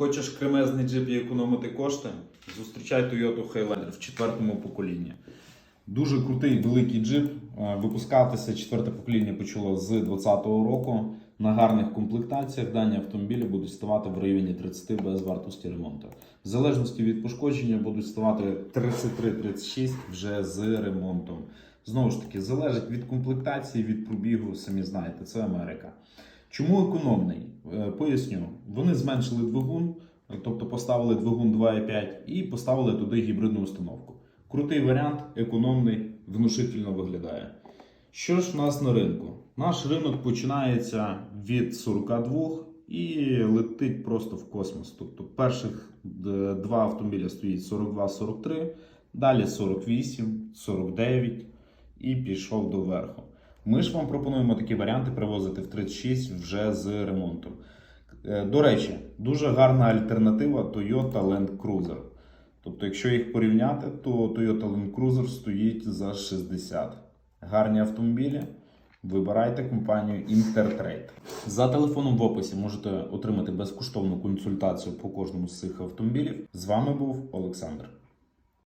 Хочеш кремезний джип і економити кошти? Зустрічай Toyota Highlander в четвертому поколінні. Дуже крутий великий джип. Е, Випускатися четверте покоління почало з 2020 року. На гарних комплектаціях дані автомобілі будуть ставати в районі 30 без вартості ремонту. В залежності від пошкодження будуть ставати 33-36 вже з ремонтом. Знову ж таки, залежить від комплектації, від пробігу, самі знаєте, це Америка. Чому економний? Е, Поясню. Вони зменшили двигун, е, тобто поставили двигун 2,5 і поставили туди гібридну установку. Крутий варіант, економний, внушительно виглядає. Що ж в нас на ринку? Наш ринок починається від 42 і летить просто в космос. Тобто перших два автомобіля стоїть 42-43, далі 48, 49 і пішов до верху. Ми ж вам пропонуємо такі варіанти привозити в 36 вже з ремонтом. Е, До речі, дуже гарна альтернатива Toyota Land Cruiser. Тобто, якщо їх порівняти, то Toyota Land Cruiser стоїть за 60. Гарні автомобілі. Вибирайте компанію Intertrade. За телефоном в описі можете отримати безкоштовну консультацію по кожному з цих автомобілів. З вами був Олександр.